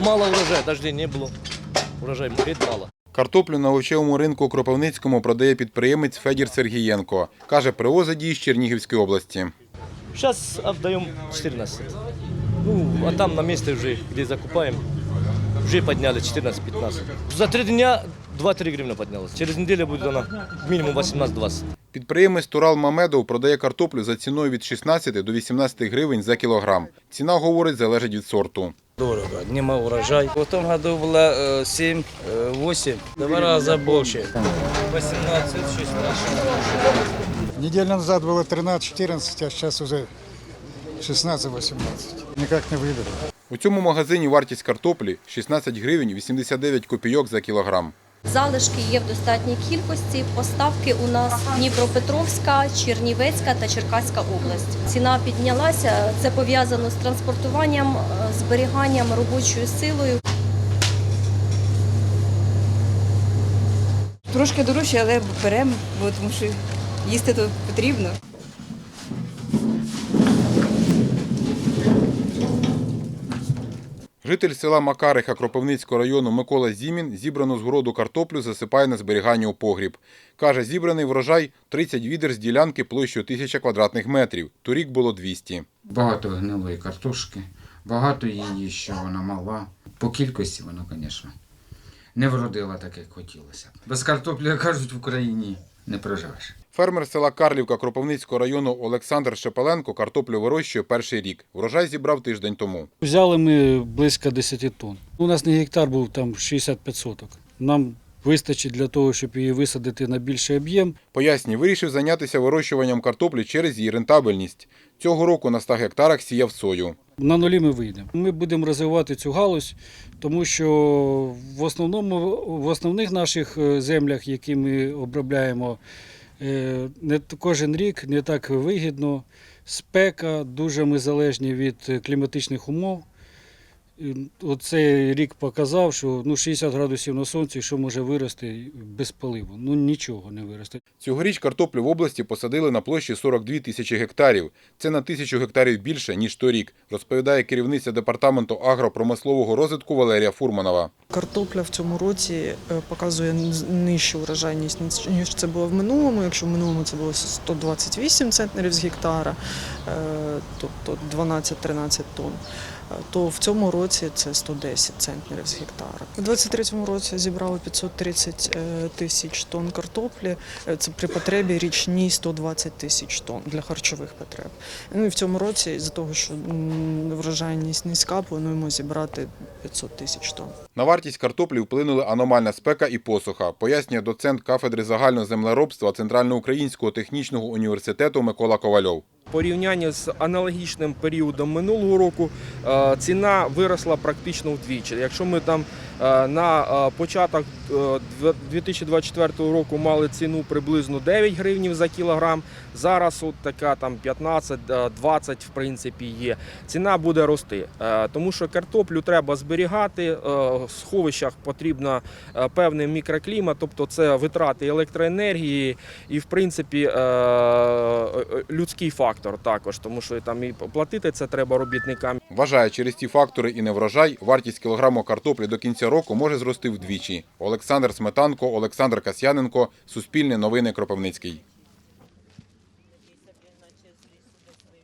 Мало урожая, дождей не було. Урожай геть мало. Картоплю на овочевому ринку у Кропивницькому продає підприємець Федір Сергієнко. Каже, привозить її з Чернігівської області. Зараз віддаємо 14. Ну, а там на місці вже де закупаємо, вже підняли 14-15. За три дня 2-3 гривны поднялось. Через неделю будет она минимум 18-20. Підприємець Турал Мамедов продає картоплю за ціною від 16 до 18 гривень за кілограм. Ціна, говорить, залежить від сорту. Дорого, нема урожай. В том году было э, 7, э, 8, два раза больше. 18, 16. Неделю назад было 13-14, а сейчас уже 16-18. Никак не выберу. У цьому магазині вартість картоплі 16 гривень 89 копійок за кілограм. Залишки є в достатній кількості. Поставки у нас Дніпропетровська, Чернівецька та Черкаська область. Ціна піднялася. Це пов'язано з транспортуванням, е, зберіганням робочою силою. Трошки дорожче, але беремо, бо тому що їсти то потрібно. Житель села Макариха Кропивницького району Микола Зімін зібрану з городу картоплю засипає на зберігання у погріб. Каже, зібраний врожай 30 відер з ділянки площею 1000 квадратних метрів. Торік було 200. Багато гнилої картошки, багато її, що вона мала. По кількості вона, звісно, не вродила так, як хотілося. Без картоплі, як кажуть, в Україні не проживеш. Фермер села Карлівка Кропивницького району Олександр Шепеленко картоплю вирощує перший рік. Врожай зібрав тиждень тому. Взяли ми близько 10 тонн. У нас не гектар був там 65 соток. Нам вистачить для того, щоб її висадити на більший об'єм. Пояснює, вирішив зайнятися вирощуванням картоплі через її рентабельність. Цього року на 100 гектарах сіяв сою. На нулі ми вийдемо. Ми будемо розвивати цю галузь, тому що в основному в основних наших е, землях, які ми обробляємо, не кожен рік не так вигідно. Спека, дуже ми залежні від е, кліматичних умов. Оцей рік показав, що ну, 60 градусів на сонці, що може вирости без поливу? Ну нічого не виросте. Цьогоріч картоплю в області посадили на площі 42 тисячі гектарів. Це на тисячу гектарів більше, ніж торік, розповідає керівниця департаменту агропромислового розвитку Валерія Фурманова. Картопля в цьому році е, показує нижчу урожайність, ніж- ніж це було в минулому. Якщо в минулому це було 128 центнерів з гектара, е, тобто 12-13 тонн, е, то в цьому році це 110 центнерів з гектара. У 23-му році зібрали 530 е, тисяч тонн картоплі. Е, Це при потребі річній 120 тисяч тонн для харчових потреб. Ну і в цьому році, з-за того, що врожайність низька, плануємо зібрати 500 тисяч тонн. На вартість картоплі вплинули аномальна спека і посуха, пояснює доцент кафедри загального землеробства Центральноукраїнського технічного університету Микола Ковальов. Порівнянні з аналогічним періодом минулого року е, ціна виросла практично вдвічі. Якщо ми там на е, початок е, 2024 року мали ціну приблизно 9 гривнів за кілограм, зараз от така там 15-20 в принципі є. Ціна буде рости, е, тому що картоплю треба зберігати, е, в сховищах потрібно е, певний мікроклімат, тобто це витрати електроенергії і в принципі е, е, людський фактор також, тому що там і платити це треба робітникам. Вважає, через ці фактори і неврожай вартість кілограму картоплі до року може зрости вдвічі. Олександр Сметанко, Олександр Касьяненко, Суспільне новини Кропивницький.